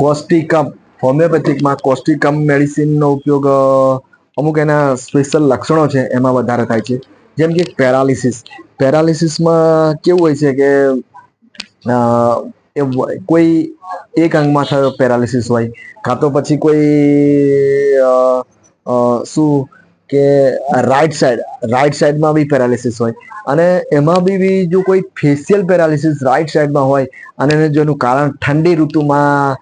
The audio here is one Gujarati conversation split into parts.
કોસ્ટિકમ હોમિયોપેથિકમાં કોસ્ટિકમ મેડિસિનનો ઉપયોગ અમુક એના સ્પેશિયલ લક્ષણો છે, એમાં વધારે થાય છે. જેમ કે પેરાલિસિસ. પેરાલિસિસમાં કેવું હોય છે કે એ કોઈ એક અંગમાં થયો પેરાલિસિસ હોય, કાં તો પછી કોઈ શું કે, રાઈટ સાઈડ, રાઈટ સાઈડમાં બી પેરાલિસિસ હોય. અને એમાં બી બી જો કોઈ ફેશિયલ પેરાલિસિસ રાઈટ સાઈડમાં હોય, અને જેનું કારણ ઠંડી ઋતુમાં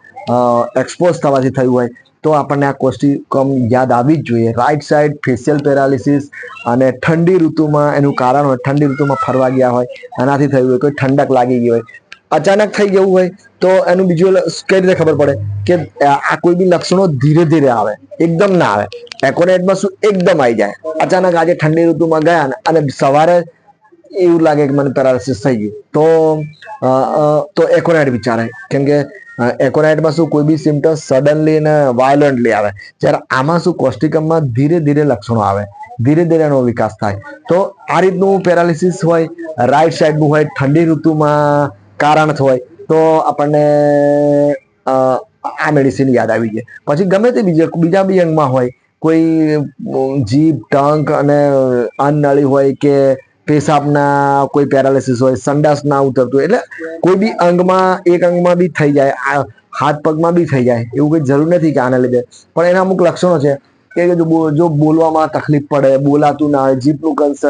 એક્સપોઝ થવાથી થયું હોય, તો આપણને આ કોસ્ટિકમ યાદ આવવી જ જોઈએ. રાઈટ સાઈડ ફેશિયલ પેરાલિસિસ અને ઠંડી ઋતુમાં, એનું કારણ હોય, ઠંડી ઋતુમાં ફરવા ગયા હોય એનાથી થયું હોય, કોઈ ઠંડક લાગી ગઈ હોય, અચાનક થઈ ગયું હોય, તો એનું બીજું કઈ રીતે ખબર પડે કે આ કોઈ બી લક્ષણો ધીરે ધીરે આવે, એકદમ ના આવે. એકોનેટમાં શું એકદમ આવી જાય. અચાનક આજે ઠંડી ઋતુમાં ગયા અને સવારે એવું લાગે કે મને પેરાલિસિસ થઈ ગયું. તો તો એકોનેટ વિચારે. કેમ કે એકોનાઇટમાં શું કોઈ બી સિમ્ટમ્સ સડનલી અને વાયોલન્ટલી આવે, જ્યારે આમાં શું કોસ્ટિકમમાં ધીરે ધીરે લક્ષણો આવે, ધીરે ધીરે એનો વિકાસ થાય. તો આ રીતનું પેરાલિસિસ હોય રાઈટ સાઈડનું હોય, ઠંડી ઋતુમાં કારણ હોય, તો આપણને આ મેડિસિન યાદ આવી જાય. પછી ગમે તે બીજા બીજા બી અંગમાં હોય, કોઈ જીભ, ટંક અને અન્નળી હોય કે પેશાબના કોઈ પેરાલિસિસ હોય, સંડાસ ના ઉતરતું એટલે કોઈ બી અંગમાં, એક અંગમાં બી થઈ જાય હાથ પગમાં બી થઈ જાય, એવું કંઈ જરૂર નથી કે આના લીધે. પણ એના અમુક લક્ષણો છે કે જો બોલવામાં તકલીફ પડે, બોલાતું ના હોય, જીભનું કંસ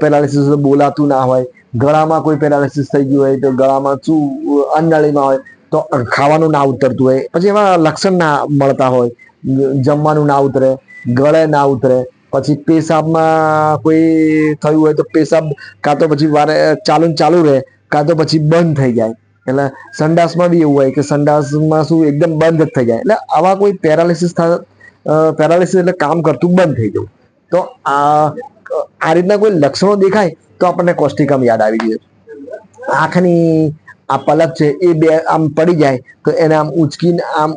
પેરાલિસિસ બોલાતું ના હોય, ગળામાં કોઈ પેરાલિસિસ થઈ ગયું હોય તો ગળામાં શું અન્નનળીમાં હોય તો ખાવાનું ના ઉતરતું હોય. પછી એમાં લક્ષણ ના મળતા હોય, જમવાનું ના ઉતરે, ગળે ના ઉતરે પછી પેશાબમાં કોઈ થયું હોય તો પેશાબ કાં તો પછી વારે ચાલુ ચાલુ રહે, કાં તો પછી બંધ થઈ જાય. એટલે સંડાસમાં બી એવું હોય કે સંડાસમાં શું એકદમ બંધ જ થઈ જાય. એટલે આવા કોઈ પેરાલિસિસ પેરાલિસિસ એટલે કામ કરતું બંધ થઈ જવું. તો આ આ રીતના કોઈ લક્ષણો દેખાય તો આપણને કોસ્ટિકમ યાદ આવી જોઈએ આંખની આ પલક છે એ બે આમ પડી જાય તો એને આમ ઉંચકીને આમ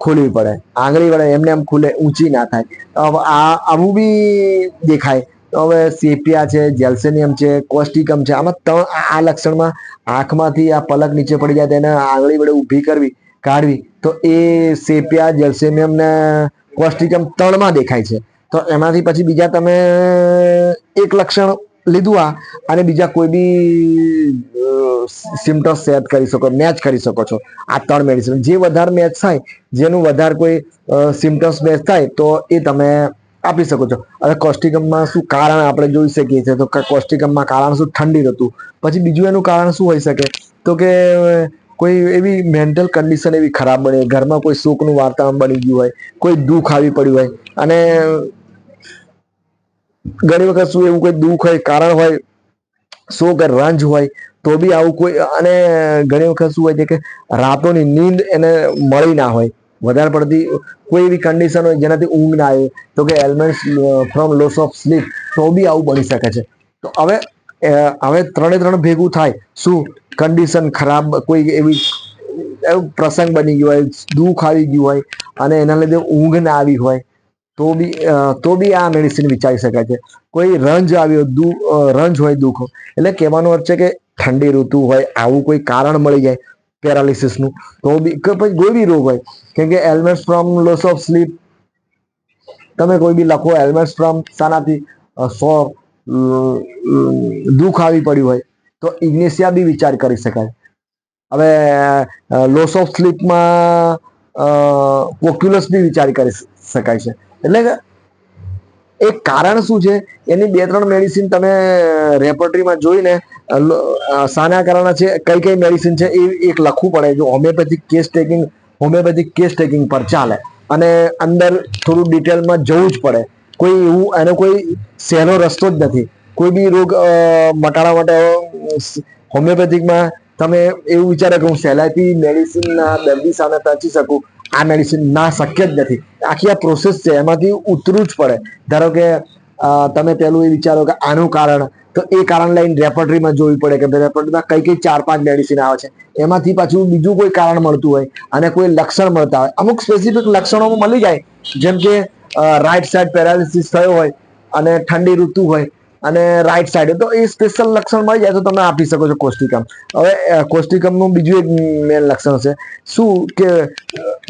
ખોલવી પડે. આંગળી વડે એમને એમ ખુલે, ઊંચી ના થાય. હવે આ, આવું બી દેખાય. તો હવે સેપિયા છે, જેલ્સેનિયમ છે, કોસ્ટિકમ છે, આમાં ત્રણ, આ લક્ષણમાં આંખમાંથી આ પલક નીચે પડી જાય તેને આંગળી વડે ઊભી કરવી, કાઢવી. તો એ સેપિયા, જેલ્સેનિયમ ને કોસ્ટિકમ ત્રણમાં દેખાય છે. તો એમાંથી પછી બીજા તમે એક લક્ષણ લીધું આ. અને બીજા કોઈ બી સિમ્ટમ્સ સેટ કરી શકો મેચ કરી શકો છો. આ ત્રણ મેડિસિન જે વધારે મેચ થાય, જેનું વધારે કોઈ સિમ્ટમ્સ મેચ થાય, તો એ તમે આપી શકો છો. અને કોસ્ટિકમમાં શું કારણ આપણે જોઈ શકીએ છીએ? તો કોસ્ટિકમમાં કારણ શું? ઠંડી હતું પછી બીજું એનું કારણ શું હોઈ શકે? તો કે, કોઈ એવી મેન્ટલ કન્ડિશન એવી ખરાબ બની. ઘરમાં કોઈ શોકનું વાતાવરણ બની ગયું હોય, કોઈ દુઃખ આવી પડ્યું હોય. અને ઘણી વખત શું એવું કોઈ દુઃખ હોય, કારણ હોય, શું કે રંજ હોય, તો બી આવું કોઈ, અને ઘણી વખત શું હોય છે કે રાતોની નીંદ એને મળી ના હોય. વધારે પડતી કોઈ એવી કન્ડિશન હોય જેનાથી ઊંઘ ના આવે. તો કે ailments from loss of sleep તો બી આવું બની શકે છે. તો હવે હવે ત્રણે ત્રણ ભેગું થાય, શું કન્ડિશન ખરાબ, કોઈ એવી, એવું પ્રસંગ બની ગયો હોય, દુઃખ આવી ગયું હોય, અને એના લીધે ઊંઘ ના આવી હોય તો બી તો બી આ મેડિસિન વિચારી શકાય છે. કોઈ રંજ આવ્યો, દુ રંજ હોય, દુઃખ એટલે કહેવાનો અર્થ છે કે ઠંડી ઋતુ હોય, આવું કોઈ કારણ મળી જાય પેરાલિસિસનું તો બી, કે પછી કોઈ બી રોગ હોય, કેમ કે ailments from loss of sleep તમે કોઈ બી લખો એલમેન્સ ફ્રોમ શાનાથી સો દુઃખ આવી પડ્યું હોય, તો ઇગ્નેશિયા બી વિચાર કરી શકાય. હવે લોસ ઓફ સ્લીપમાં પોક્યુલસ બી વિચાર કરી શકાય છે. એટલે એ કારણ શું છે? એની બે ત્રણ મેડિસિન તમે રેપોર્ટરીમાં જોઈને સાના કારણે છે, કઈ કઈ મેડિસિન છે એ એક લખવું પડે. જો homeopathic case taking homeopathic case taking પર ચાલે અને અંદર થોડું ડિટેલમાં જવું જ પડે. કોઈ એવું, એનો કોઈ સહેલો રસ્તો જ નથી. કોઈ બી રોગ મટાડવા માટે હોમિયોપેથિકમાં તમે એવું વિચારો કે હું સહેલાઈથી મેડિસિનના દર્દી સામે પહોંચી શકું, આ મેડિસિન ના શક્ય જ નથી. આખી આ પ્રોસેસ છે, એમાંથી ઉતરવું જ પડે. ધારો કે તમે પેલું એ વિચારો કે આનું કારણ, તો એ કારણ લઈને રેપોટરીમાં જોવી પડે કે રેપોટરીમાં કઈ કઈ ચાર પાંચ મેડિસિન આવે છે. એમાંથી પાછું બીજું કોઈ કારણ મળતું હોય, અને કોઈ લક્ષણ મળતા હોય. અમુક સ્પેસિફિક લક્ષણો મળી જાય. જેમ કે રાઈટ સાઈડ પેરાલિસિસ થયો હોય, અને ઠંડી ઋતુ હોય અને રાઈટ સાઈડ તો એ સ્પેશિયલ લક્ષણ મળી જાય તો તમે આપી શકો છો કોસ્ટિકમ હવે કોષ્ટિકમનું બીજું એક મેન લક્ષણ છે. શું કે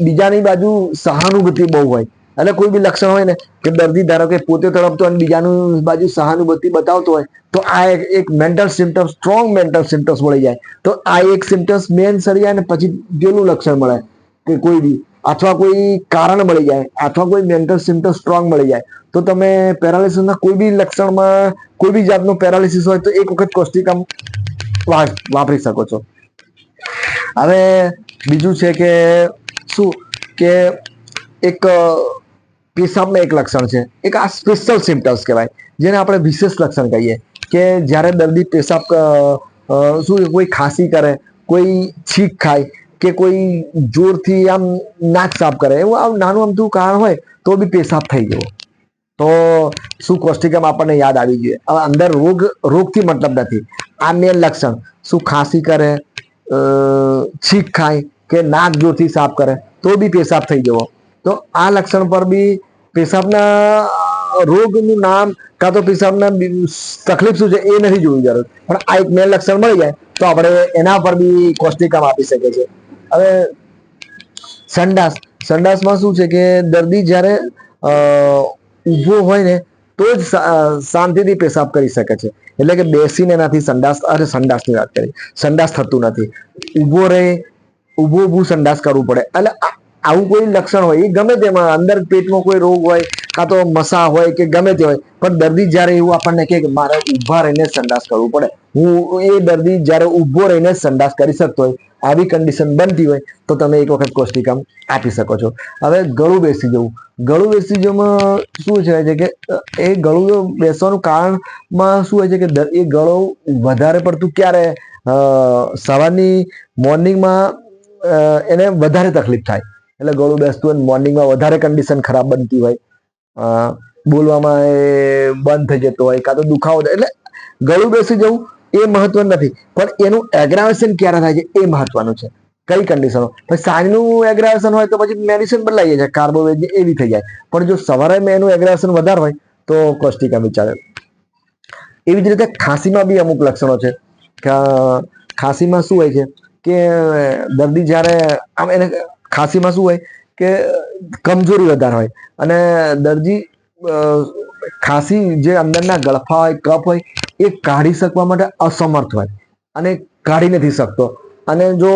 બીજાની બાજુ સહાનુભૂતિ બહુ હોય. એટલે કોઈ બી લક્ષણ હોય ને, કે દર્દી ધારો કે પોતે તડપતો અને બીજાનું બાજુ સહાનુભૂતિ બતાવતો હોય, તો આ એક mental symptoms strong mental symptoms મળી જાય. તો આ એક સિમ્ટમ્સ મેન સરી જાય ને પછી પેલું લક્ષણ મળે, કે કોઈ બી. અથવા કોઈ કારણ મળી જાય, અથવા કોઈ મેન્ટલ સિમ્ટમ સ્ટ્રોંગ મળી જાય, તો તમે પેરાલિસિસના કોઈ બી લક્ષણમાં, કોઈ બી જાતનું પેરાલિસિસ હોય તો એક વખત કોસ્ટિકમ વાપરી શકો છો. હવે બીજું છે કે શું? કે એક પેશાબમાં એક લક્ષણ છે. એક આ સ્પેશિયલ સિમ્ટમ્સ કહેવાય, જેને આપણે વિશેષ લક્ષણ કહીએ. કે જ્યારે દર્દી પેશાબ શું કોઈ ખાંસી કરે, કોઈ છીંક ખાય કે કોઈ જોરથી આમ નાક સાફ કરે. એવું આમ નાનું અમથું કારણ હોય તો બી પેશાબ થઈ જવો તો શું કોષ્ટિકમ આપણને યાદ આવી જોઈએ હવે અંદર રોગ, રોગથી મતલબ નથી. આ મેન લક્ષણ. શું ખાંસી કરે છીંક ખાય કે નાક જોરથી સાફ કરે તો બી પેશાબ થઈ જવો તો આ લક્ષણ પર બી પેશાબના રોગનું નામ કાં તો પેશાબના તકલીફ શું છે એ નથી જોવી જરૂર. પણ આ એક મેન લક્ષણ મળી જાય તો આપણે એના પર બી કોષ્ટિકમ આપી શકીએ છીએ. હવે સંડાસ. સંડાસમાં શું છે કે દર્દી જ્યારે ઊભો હોય ને, તો જ શાંતિથી પેશાબ કરી શકે છે. એટલે કે બેસીને નથી સંડાસ, અરે સંડાસની વાત કરી. સંડાસ થતું નથી. ઊભો રહે, ઊભો ઊભું સંડાસ કરવું પડે. એટલે આવું કોઈ લક્ષણ હોય, એ ગમે તેમાં અંદર પેટમાં કોઈ રોગ હોય કાં તો મસા હોય કે ગમે તે હોય, પણ દર્દી જ્યારે એવું આપણને કે મારે ઊભા રહીને સંડાસ કરવું પડે, હું એ દર્દી જ્યારે ઊભો રહીને સંડાસ કરી શકતો હોય, આવી કન્ડિશન બનતી હોય, તો તમે એક વખત કોષ્ટિકામ આપી શકો છો. હવે ગળું બેસી જવું. ગળું બેસી જવામાં શું છે કે એ ગળું બેસવાનું કારણમાં શું હોય છે કે એ ગળું વધારે પડતું ક્યારે સવારની મોર્નિંગમાં એને વધારે તકલીફ થાય. એટલે ગળું બેસતું હોય મોર્નિંગમાં વધારે કન્ડિશન ખરાબ બનતી હોય. બોલવામાં એ બંધ થઈ જતો હોય, કાં તો દુખાવો એટલે ગળું બેસી જવું એ મહત્વનું નથી. પણ એનું એગ્રાવેશન ક્યારે થાય છે એ મહત્વનું છે. કઈ કન્ડિશનો પછી સાંજનું એગ્રાવેશન હોય તો પછી મેડિસિન જાય છે કાર્બોવેજ એવી થઈ જાય. પણ જો સવારે મેં એનું એગ્રાવેશન વધારે હોય તો કોસ્ટિકા વિચારે એવી જ રીતે ખાંસીમાં બી અમુક લક્ષણો છે. ખાંસીમાં શું હોય છે કે દર્દી જ્યારે આમ એને ખાંસીમાં શું હોય કે કમજોરી વધારે હોય. અને દર્દી ખાંસી જે અંદરના ગળફા હોય, કફ હોય, એ કાઢી શકવા માટે અસમર્થ હોય અને કાઢી નથી શકતો. અને જો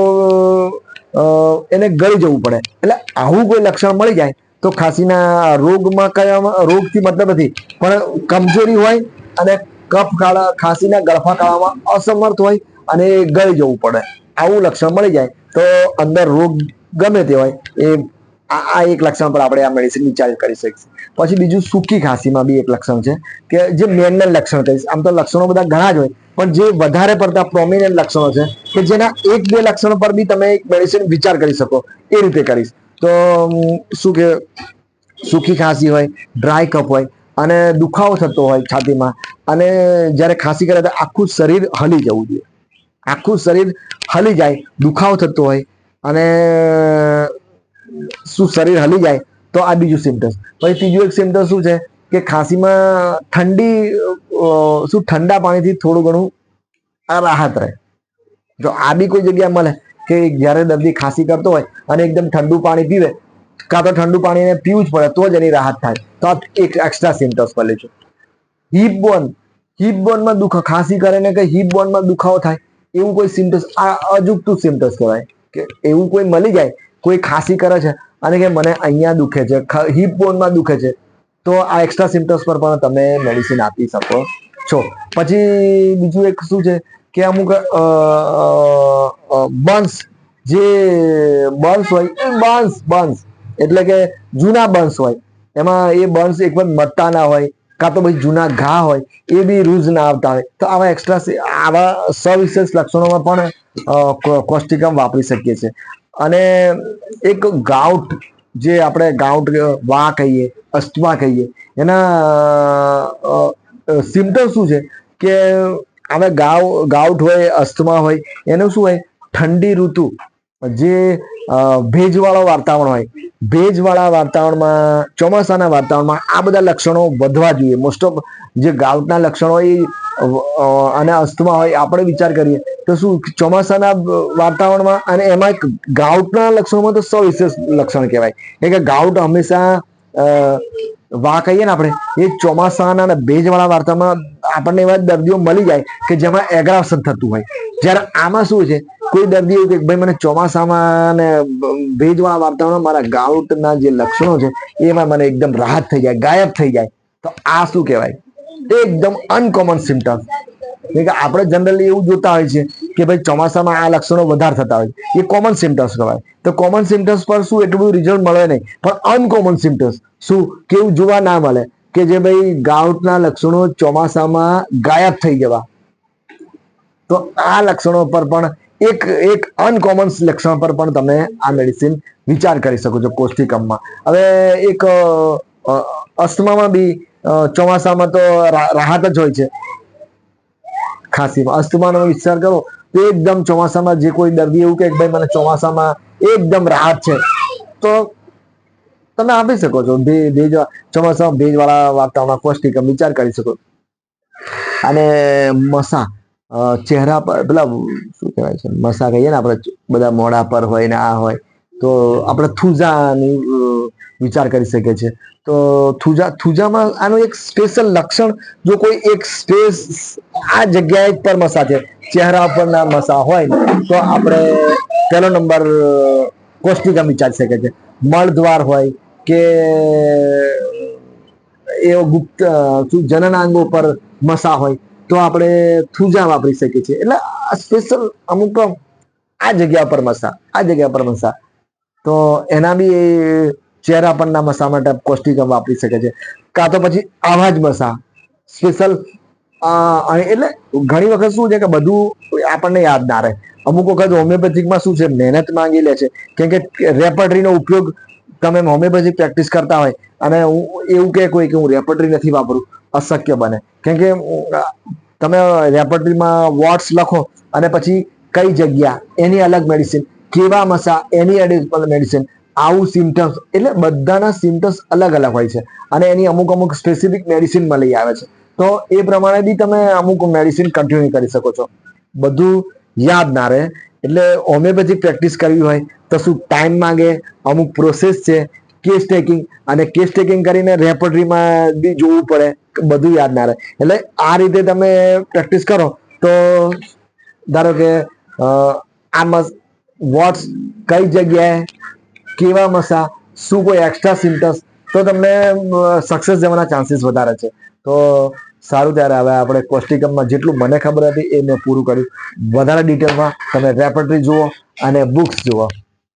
એને ગળી જવું પડે. એટલે આવું કોઈ લક્ષણ મળી જાય તો ખાંસીના રોગમાં કયા, રોગથી મતલબ નથી, પણ કમજોરી હોય અને કફ કાળા, ખાંસીના ગળફા કાળામાં અસમર્થ હોય અને ગળી જવું પડે. આવું લક્ષણ મળી જાય તો અંદર રોગ ગમે તે હોય એ આ એક લક્ષણ પર આપણે આ મેડિસિન વિચાર કરી શકીએ. પછી બીજું સૂકી ખાંસીમાં બી એક લક્ષણ છે કે જે મેનના લક્ષણ કહીશ. આમ તો લક્ષણો બધા ઘણા જ હોય, પણ જે વધારે પડતા પ્રોમિનન્ટ લક્ષણો છે કે જેના એક બે લક્ષણો પર બી તમે એક મેડિસિન વિચાર કરી શકો, એ રીતે કરીશ. તો શું કે, સૂકી ખાંસી હોય ડ્રાય કપ હોય, અને દુખાવો થતો હોય છાતીમાં, અને જ્યારે ખાંસી કરે તો આખું શરીર હલી જવું જોઈએ. આખું શરીર હલી જાય, દુખાવો થતો હોય, અને શું શરીર હલી જાય, તો આ બીજું સિમ્ટમ્સ પછી ત્રીજું એક સિમ્ટમ શું છે કે ખાંસીમાં ઠંડી શું ઠંડા પાણીથી થોડું ઘણું રાહત રહે. જો આ બી કોઈ જગ્યા મળે કે જ્યારે દર્દી ખાંસી કરતો હોય અને એકદમ ઠંડુ પાણી પીવે, કાં તો ઠંડુ પાણી પીવું જ પડે, તો જ એની રાહત થાય. તો આ એક એક્સ્ટ્રા સિમ્ટમ્સ મળે છે હિપ બોન હિપ બોનમાં દુખ, ખાંસી કરે ને કે હિપ બોનમાં દુખાવો થાય, એવું કોઈ સિમ્ટમ્સ આ અજુગતું સિમ્ટમ્સ કહેવાય. કે એવું કોઈ મળી જાય કોઈ ખાંસી કરે છે અને કે મને અહીંયા દુખે છે હિપ બોનમાં દુખે છે, તો આ એક્સ્ટ્રા સિમ્ટમ્સ પર પણ તમે મેડિસિન આપી શકો છો. પછી બીજું એક શું છે કે અમુક બન્સ જે બન્સ હોય, એ બન્સ બન્સ, એટલે કે જૂના બન્સ હોય, એમાં એ બન્સ એક પણ મટતા ના હોય, કાં તો પછી જૂના ઘા હોય, એ બી રૂઝ ના આવતા હોય, તો આવા એક્સ્ટ્રા આવા સવિશેષ લક્ષણોમાં પણ કોષ્ટિકમ વાપરી શકીએ છીએ. અને એક ગાઉટ જે આપણે ગાઉટ વા કહીએ, અસ્થમા કહીએ, એના સિમ્ટમ શું છે? કે હવે ગાવ ગાઉટ હોય, અસ્થમા હોય, એનું શું હોય? ઠંડી ઋતુ. જે ભેજવાળો વાતાવરણ હોય. ભેજવાળા વાતાવરણમાં, ચોમાસાના વાતાવરણમાં આ બધા લક્ષણો વધવા જોઈએ. મોસ્ટ ઓફ જે ગાઉટના લક્ષણો એ અને અસ્થમા હોય, આપણે વિચાર કરીએ તો શું, ચોમાસાના વાતાવરણમાં અને એમાં એક ગાઉટના લક્ષણોમાં તો સવિશેષ લક્ષણ કહેવાય. એટલે કે ગાઉટ હંમેશા વા કહીએ ને આપણે, એ ચોમાસાના અને ભેજવાળા વાતાવરણમાં આપણને એવા દર્દીઓ મળી જાય કે જેમાં એગ્રાસન થતું હોય. જ્યારે આમાં શું છે કોઈ દર્દી એવું કે ભાઈ મને ચોમાસામાં ને ભેજવાળા વાતાવરણમાં મારા ગાઉટના જે લક્ષણો છે, એમાં મને એકદમ રાહત થઈ જાય, ગાયબ થઈ જાય. તો આ શું કહેવાય? એકદમ અનકોમન સિમ્ટમ કે આપણે જનરલી એવું જોતા હોય છે કે ભાઈ ચોમાસામાં આ લક્ષણો વધારે થતા હોય એ કોમન સિમ્ટમ્સ કહેવાય. તો કોમન સિમ્ટમ્સ પર શું એટલું બધું રિઝલ્ટ મળે નહીં. પણ અનકોમન સિમ્ટમ્સ શું? કેવું જોવા ના મળે કે જે ભાઈ ગાઉટના લક્ષણો ચોમાસામાં ગાયબ થઈ જવા. તો આ લક્ષણો પર પણ એક એક અનકોમન લક્ષણ પર પણ તમે આ મેડિસિન વિચાર કરી શકો છો કોસ્ટિકમમાં હવે એક અસ્થમામાં બી ચોમાસામાં તો રાહત જ હોય છે. ખાંસીમાં. અસ્થમાનો વિચાર કરો તો એકદમ ચોમાસામાં જે કોઈ દર્દી એવું કે ભાઈ, મને ચોમાસામાં એકદમ રાહત છે. તો તમે આપી શકો છો. ભેજ, ચોમાસામાં ભેજવાળા વાતાવરણ કોષ્ટિકમ વિચાર કરી શકો. અને મસા. ચહેરા પર, પેલા શું કહેવાય છે, મસા કહીએ ને આપણે, બધા મોઢા પર હોય ને આ હોય, તો આપણે થૂજાની વિચાર કરી શકીએ છીએ. તો થૂજા, થૂજામાં આનું એક સ્પેશિયલ લક્ષણ, જો કોઈ એક સ્પેસ આ જગ્યાએ પર મસા છે, ચહેરા પરના મસા હોય ને, તો આપણે પહેલો નંબર કોષ્ટિકા વિચારી શકીએ છીએ. મળદ્વાર હોય કે એવો ગુપ્ત શું જનનાંગો પર મસા હોય તો આપણે થૂજા વાપરી શકીએ છીએ. એટલે આ સ્પેશિયલ અમુક આ જગ્યા પર મસા, આ જગ્યા પર મસા. તો એના બી ચહેરા પરના મસા માટે કોસ્ટિકમ વાપરી શકે છે. કાં તો પછી આવા જ મસા. સ્પેશિયલ એટલે ઘણી વખત શું છે કે બધું આપણને યાદ ના રહે. અમુક વખત હોમિયોપેથિકમાં શું છે, મહેનત માંગી લે છે. કેમ કે રેપટરીનો ઉપયોગ તમે હોમિયોપેથિક પ્રેક્ટિસ કરતા હોય અને હું એવું કહે કોઈ કે હું રેપટરી નથી વાપરું. અશક્ય બને. કેમ કે, તમે રેપર્ટરીમાં વોર્ડ્સ લખો અને પછી કઈ જગ્યા, એની અલગ મેડિસિન કેવા મસા, એની અલગ મેડિસિન આવું સિમ્ટમ્સ એટલે બધાના સિમ્ટમ્સ અલગ અલગ હોય છે. અને એની અમુક અમુક સ્પેસિફિક મેડિસિન મળી આવે છે. તો એ પ્રમાણે બી તમે અમુક મેડિસિન કન્ટિન્યુ કરી શકો છો. બધું યાદ ના રહે. એટલે હોમિયોપેથિક પ્રેક્ટિસ કરવી હોય તો શું ટાઈમ માંગે? અમુક પ્રોસેસ છે. કેસ ટેકિંગ અને કેસ ટેકિંગ કરીને રેપર્ટરીમાં બી જોવું પડે બધું યાદ ના રહે. એટલે આ રીતે તમે પ્રેક્ટિસ કરો તો ધારો કે આમાં વોટ્સ કઈ જગ્યાએ, કેવા મસા, શું કોઈ એક્સ્ટ્રા સિમ્ટમ્સ તો તમને સક્સેસ જવાના ચાન્સીસ વધારે છે. તો સારું ત્યારે હવે આપણે કોસ્ટિકમમાં જેટલું મને ખબર હતી એ મેં પૂરું કર્યું. વધારે ડિટેલમાં તમે રેપર્ટરી જુઓ અને બુક્સ જુઓ.